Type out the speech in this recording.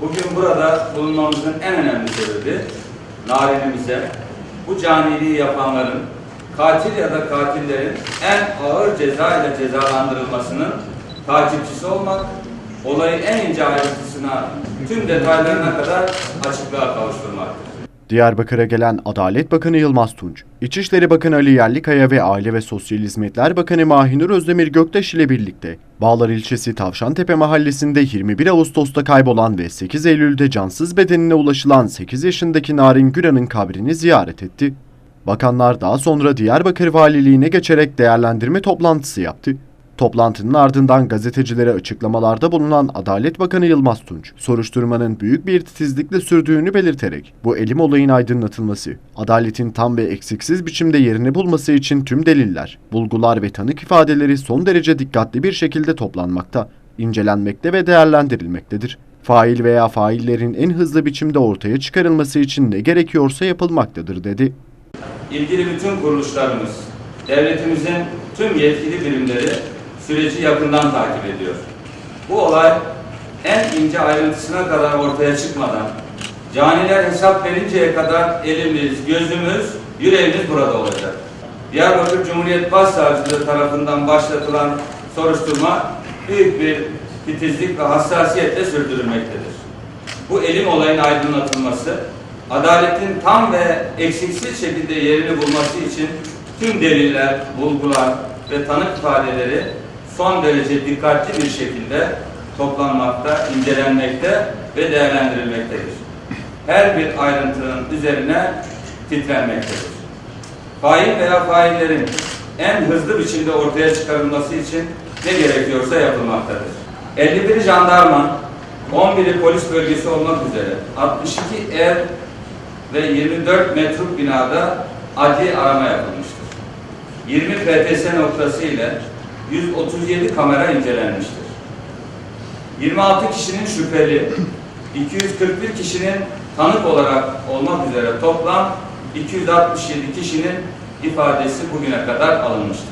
Bugün burada bulunmamızın en önemli sebebi narinimize bu caniliği yapanların katil ya da katillerin en ağır ceza ile cezalandırılmasının takipçisi olmak, olayı en ince ayrıntısına, tüm detaylarına kadar açıklığa kavuşturmaktır. Diyarbakır'a gelen Adalet Bakanı Yılmaz Tunç, İçişleri Bakanı Ali Yerlikaya ve Aile ve Sosyal Hizmetler Bakanı Mahinur Özdemir Göktaş ile birlikte Bağlar ilçesi Tavşantepe mahallesinde 21 Ağustos'ta kaybolan ve 8 Eylül'de cansız bedenine ulaşılan 8 yaşındaki Narin Güran'ın kabrini ziyaret etti. Bakanlar daha sonra Diyarbakır Valiliğine geçerek değerlendirme toplantısı yaptı. Toplantının ardından gazetecilere açıklamalarda bulunan Adalet Bakanı Yılmaz Tunç, soruşturmanın büyük bir titizlikle sürdüğünü belirterek bu elim olayın aydınlatılması, adaletin tam ve eksiksiz biçimde yerini bulması için tüm deliller, bulgular ve tanık ifadeleri son derece dikkatli bir şekilde toplanmakta, incelenmekte ve değerlendirilmektedir. Fail veya faillerin en hızlı biçimde ortaya çıkarılması için ne gerekiyorsa yapılmaktadır dedi. ilgili bütün kuruluşlarımız, devletimizin tüm yetkili birimleri süreci yakından takip ediyor. Bu olay en ince ayrıntısına kadar ortaya çıkmadan, caniler hesap verinceye kadar elimiz, gözümüz, yüreğimiz burada olacak. Diyarbakır Cumhuriyet Başsavcılığı tarafından başlatılan soruşturma büyük bir titizlik ve hassasiyetle sürdürülmektedir. Bu elim olayın aydınlatılması, adaletin tam ve eksiksiz şekilde yerini bulması için tüm deliller, bulgular ve tanık ifadeleri son derece dikkatli bir şekilde toplanmakta, incelenmekte ve değerlendirilmektedir. Her bir ayrıntının üzerine titrenmektedir. Fail veya faillerin en hızlı biçimde ortaya çıkarılması için ne gerekiyorsa yapılmaktadır. 51 jandarma, 11'i polis bölgesi olmak üzere 62 ev ve 24 metruk binada adli arama yapılmıştır. 20 PTS noktası ile 137 kamera incelenmiştir. 26 kişinin şüpheli, 241 kişinin tanık olarak olmak üzere toplam 267 kişinin ifadesi bugüne kadar alınmıştır.